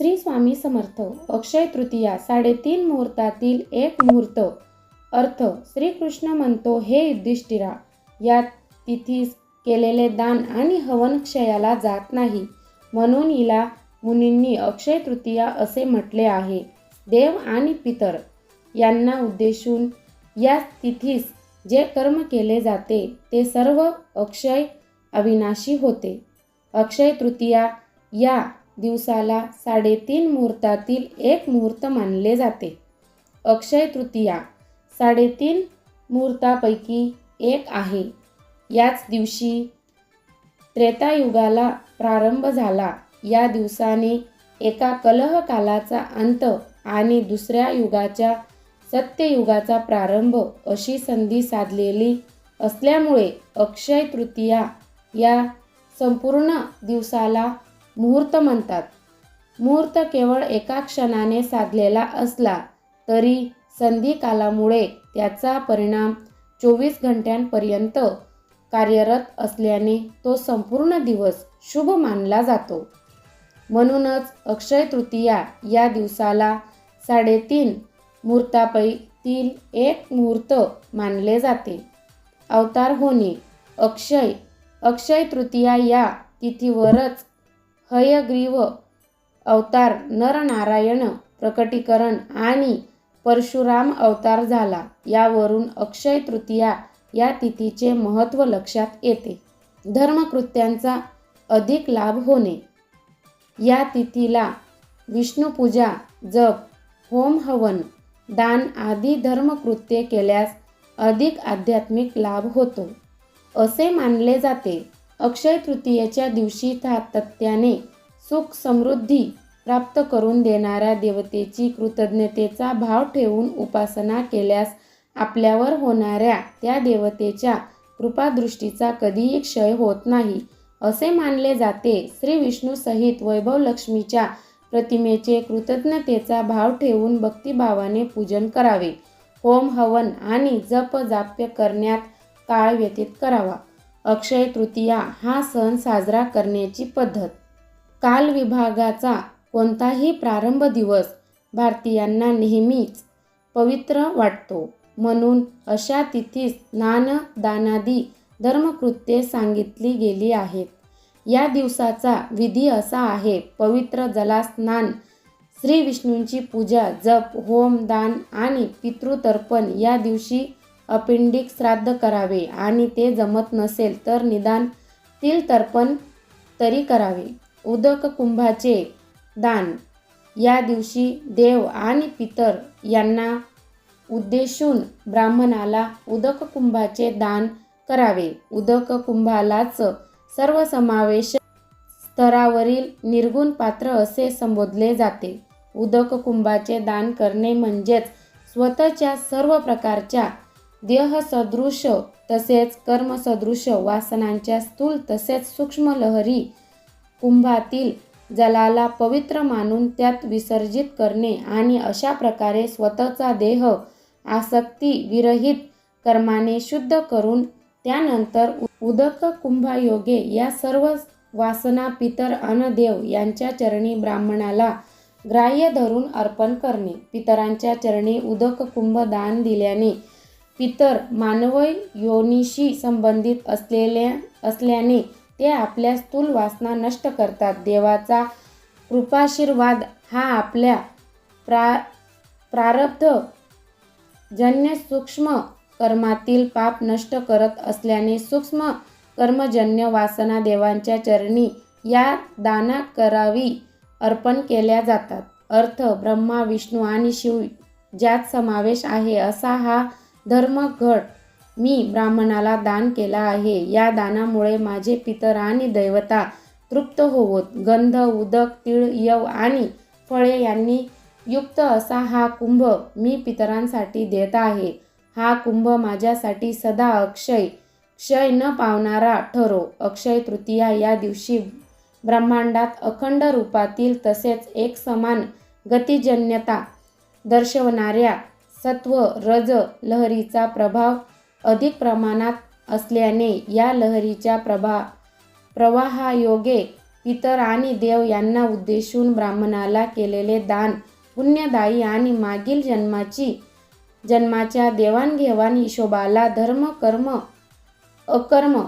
श्री स्वामी समर्थ अक्षय तृतीया साडेतीन मुहूर्तातील एक मुहूर्त. अर्थ श्रीकृष्ण म्हणतो हे युधिष्ठिरा या तिथीस केलेले दान आणि हवन क्षयाला जात नाही. म्हणून हिला मुनींनी अक्षय तृतीया असे म्हटले आहे. देव आणि पितर यांना उद्देशून या तिथीस जे कर्म केले जाते ते सर्व अक्षय अविनाशी होते. अक्षय तृतीया या दिवसाला साडेतीन मुहूर्तातील एक मुहूर्त मानले जाते. अक्षय तृतीया साडेतीन मुहूर्तापैकी एक आहे. याच दिवशी त्रेतायुगाला प्रारंभ झाला. या दिवसाने एका कलह कालाचा अंत आणि दुसऱ्या युगाच्या सत्ययुगाचा प्रारंभ अशी संधी साधलेली असल्यामुळे अक्षय तृतीया या संपूर्ण दिवसाला मुहूर्त म्हणतात. मुहूर्त केवळ एका क्षणाने साधलेला असला तरी संधी कालामुळे त्याचा परिणाम चोवीस घंट्यांपर्यंत कार्यरत असल्याने तो संपूर्ण दिवस शुभ मानला जातो. म्हणूनच अक्षय तृतीया या दिवसाला साडेतीन मुहूर्तापैकील एक मुहूर्त मानले जाते. अवतार होणे अक्षय अक्षय तृतीया या तिथीवरच हयग्रीव अवतार नरनारायण प्रकटीकरण आणि परशुराम अवतार झाला. यावरून अक्षय तृतीया या तिथीचे महत्त्व लक्षात येते. धर्मकृत्यांचा अधिक लाभ होणे. या तिथीला विष्णुपूजा जप होम हवन दान आदी धर्मकृत्ये केल्यास अधिक आध्यात्मिक लाभ होतो. असे मानले जाते. अक्षय तृतीयेच्या दिवशी तात्याने सुख समृद्धी प्राप्त करून देणाऱ्या देवतेची कृतज्ञतेचा भाव ठेवून उपासना केल्यास आपल्यावर होणाऱ्या त्या देवतेच्या कृपादृष्टीचा कधीही क्षय होत नाही असे मानले जाते. श्री विष्णू सहित वैभव लक्ष्मीच्या प्रतिमेचे कृतज्ञतेचा भाव ठेवून भक्तिभावाने पूजन करावे. होम हवन आणि जप जाप्य करण्यात काळ व्यतीत करावा. अक्षय तृतीया हा सण साजरा करण्याची पद्धत. काल विभागाचा कोणताही प्रारंभ दिवस भारतीयांना नेहमीच पवित्र वाटतो. म्हणून अशा तिथीस स्नान दानादी धर्मकृत्ये सांगितली गेली आहेत. या दिवसाचा विधी असा आहे पवित्र जलास्नान श्री विष्णूंची पूजा जप होम दान आणि पितृतर्पण या दिवशी अपेंडिक श्राद्ध करावे आणि ते जमत नसेल तर निदान तिल तर्पण तरी करावे. उदक कुंभाचे दान. या दिवशी देव आणि पितर यांना उद्देशून ब्राह्मणाला उदक कुंभाचे दान करावे. उदक कुंभालाच सर्वसमावेश स्तरावरील निर्गुण पात्र असे संबोधले जाते. उदक कुंभाचे दान करणे म्हणजेच स्वतःच्या सर्व प्रकारच्या देहसदृश तसेच कर्मसदृश वासनांच्या स्थूल तसेच सूक्ष्म लहरी कुंभातील जलाला पवित्र मानून त्यात विसर्जित करणे आणि अशा प्रकारे स्वतःचा देह आसक्ती विरहित कर्माने शुद्ध करून त्यानंतर उदक कुंभायोगे या सर्व वासना पितर अनदेव यांच्या चरणी ब्राह्मणाला ग्राह्य धरून अर्पण करणे. पितरांच्या चरणी उदक कुंभ दान दिल्याने पितर मानव योनीशी संबंधित असलेल्या असल्याने ते आपल्या स्थूल वासना नष्ट करतात. देवाचा कृपाशीर्वाद हा आपल्या प्रा प्रारब्ध जन्य सूक्ष्म कर्मातील पाप नष्ट करत असल्याने सूक्ष्म कर्मजन्य वासना देवांच्या चरणी या दाना करावी अर्पण केल्या जातात. अर्थ ब्रह्मा विष्णू आणि शिव ज्यात समावेश आहे असा हा धर्मघट. मी ब्राह्मणाला दान केला आहे. या दानामुळे माझे पितर आणि दैवता तृप्त होवोत. गंध उदक तीळ यव आणि फळे यांनी युक्त असा हा कुंभ मी पितरांसाठी देत आहे. हा कुंभ माझ्यासाठी सदा अक्षय क्षय न पावणारा ठरो. अक्षय तृतीया या दिवशी ब्रह्मांडात अखंड रूपातील तसेच एक समान गतिजन्यता दर्शवणाऱ्या सत्व रज लहरीचा प्रभाव अधिक प्रमाणात असल्याने या लहरीच्या प्रभा प्रवाहायोगे पितर आणि देव यांना उद्देशून ब्राह्मणाला केलेले दान पुण्यदायी आणि मागील जन्माची जन्माच्या देवाणघेवाण हिशोबाला धर्म कर्म अकर्म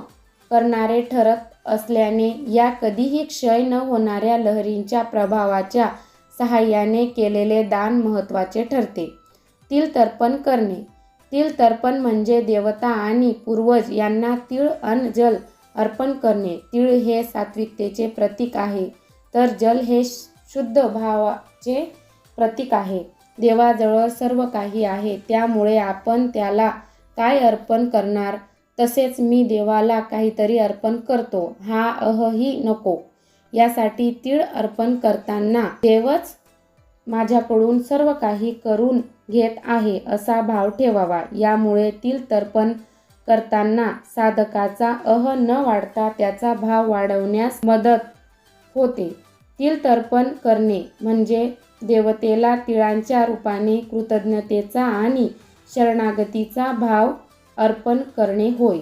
करणारे ठरत असल्याने या कधीही क्षय न होणाऱ्या लहरींच्या प्रभावाच्या सहाय्याने केलेले दान महत्त्वाचे ठरते. तिल तर्पण करणे. तिल तर्पण म्हणजे देवता आणि पूर्वज यांना तीळ अन जल अर्पण करणे. तीळ हे सात्विकतेचे प्रतीक आहे. तर जल हे शुद्ध भावाचे प्रतीक आहे. देवाजवळ सर्व काही आहे. त्यामुळे आपण त्याला काय अर्पण करणार? तसेच मी देवाला काहीतरी अर्पण करतो. हा अहही नको. यासाठी तीळ अर्पण करताना देवच माझ्याकडून सर्व काही करून घेत आहे असा भाव ठेवावा. यामुळे तिल तर्पण करताना साधकाचा अह न वाढता त्याचा भाव वाढवण्यास मदत होते. तिल तर्पण करणे म्हणजे देवतेला तिळांच्या रूपाने कृतज्ञतेचा आणि शरणागतीचा भाव अर्पण करणे होय.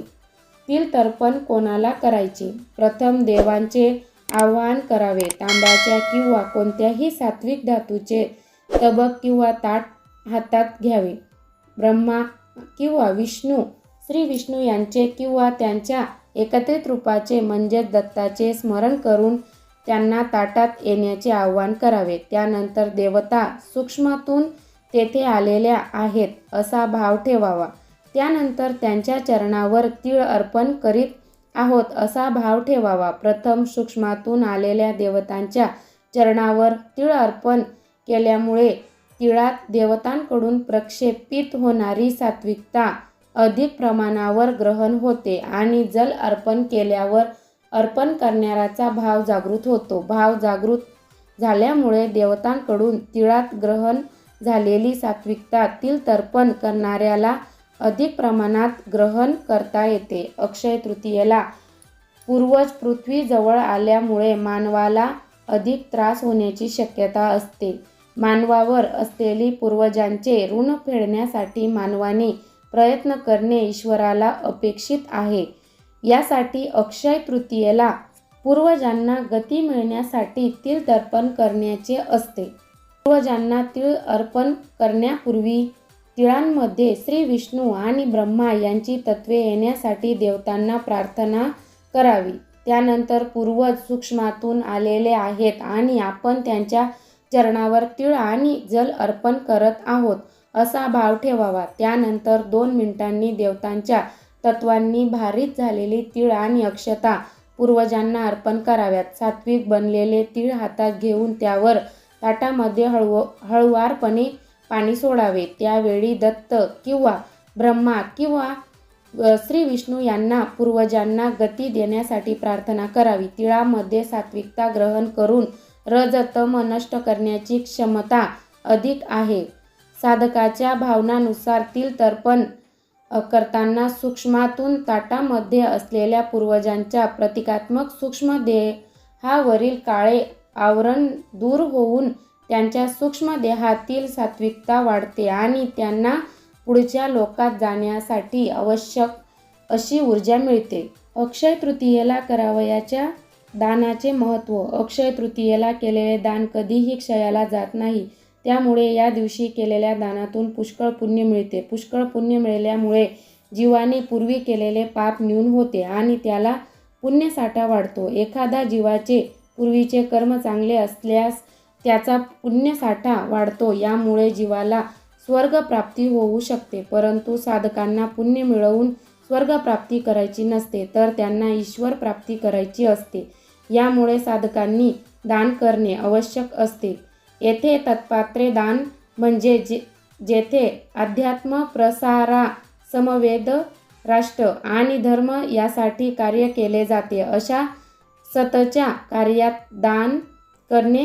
तिल तर्पण कोणाला करायचे? प्रथम देवांचे आवाहन करावे. तांब्याच्या किंवा कोणत्याही सात्विक धातूचे तबक किंवा ताट हातात घ्यावे. ब्रह्मा किंवा विष्णू श्री विष्णू यांचे किंवा त्यांच्या एकत्रित रूपाचे म्हणजेच दत्ताचे स्मरण करून त्यांना ताटात येण्याचे आवाहन करावे. त्यानंतर देवता सूक्ष्मातून तेथे आलेल्या आहेत असा भाव ठेवावा. त्यानंतर त्यांच्या चरणावर तीळ अर्पण करीत आहोत असा भाव ठेवावा. प्रथम सूक्ष्मातून आलेल्या देवतांच्या चरणावर तिळ अर्पण केल्यामुळे तिळात देवतांकडून प्रक्षेपित होणारी सात्विकता अधिक प्रमाणावर ग्रहण होते आणि जल अर्पण केल्यावर अर्पण करणाऱ्याचा भाव जागृत होतो. भाव जागृत झाल्यामुळे देवतांकडून तिळात ग्रहण झालेली सात्विकता तिल तर्पण करणाऱ्याला अधिक प्रमाणात ग्रहण करता येते. अक्षय तृतीयेला पूर्वज पृथ्वीजवळ आल्यामुळे मानवाला अधिक त्रास होण्याची शक्यता असते. मानवावर असलेली पूर्वजांचे ऋण फेडण्यासाठी मानवाने प्रयत्न करणे ईश्वराला अपेक्षित आहे. यासाठी अक्षय तृतीयेला पूर्वजांना गती मिळण्यासाठी तिळ तर्पण करण्याचे असते. पूर्वजांना तिळ अर्पण करण्यापूर्वी तिळांमध्ये श्री विष्णू आणि ब्रह्मा यांची तत्वे येण्यासाठी देवतांना प्रार्थना करावी. त्यानंतर पूर्वज सूक्ष्मातून आलेले आहेत आणि आपण त्यांच्या चरणावर तिळ आणि जल अर्पण करत आहोत असा भाव ठेवावा. त्यानंतर दोन मिनिटांनी देवतांच्या तत्वांनी भारित झालेली तीळ आणि अक्षता पूर्वजांना अर्पण कराव्यात. सात्विक बनलेले तीळ हातात घेऊन त्यावर ताटामध्ये हळव हळुवारपणे पाणी सोडावे. त्यावेळी दत्त किंवा ब्रह्मा किंवा श्री विष्णू यांना पूर्वजांना गती देण्यासाठी प्रार्थना करावी. तिळामध्ये सात्विकता ग्रहण करून रजतम नष्ट करण्याची क्षमता अधिक आहे. साधकाच्या भावनानुसार तिल तर्पण करताना सूक्ष्मातून ताटामध्ये असलेल्या पूर्वजांच्या प्रतिकात्मक सूक्ष्म देहावरील काळे आवरण दूर होऊन त्यांच्या सूक्ष्म देहातील सात्विकता वाढते आणि त्यांना पुढच्या लोकात जाण्यासाठी आवश्यक अशी ऊर्जा मिळते. अक्षय तृतीयेला करावयाच्या दानाचे महत्त्व. अक्षय तृतीयेला केलेले दान कधीही क्षयाला जात नाही. त्यामुळे या दिवशी केलेल्या दानातून पुष्कळ पुण्य मिळते. पुष्कळ पुण्य मिळाल्यामुळे जीवाने पूर्वी केलेले पाप न्यून होते आणि त्याला पुण्यसाठा वाढतो. एखादा जीवाचे पूर्वीचे कर्म चांगले असल्यास त्याचा पुण्यसाठा वाढतो यामुळे जीवाला स्वर्गप्राप्ती होऊ शकते. परंतु साधकांना पुण्य मिळवून स्वर्गप्राप्ती करायची नसते तर त्यांना ईश्वर प्राप्ती करायची असते. यामुळे साधकांनी दान करणे आवश्यक असते. येथे तत्पात्रे दान म्हणजे जे जेथे अध्यात्म प्रसारा समवेद राष्ट्र आणि धर्म यासाठी कार्य केले जाते अशा सतच्या कार्यात दान करणे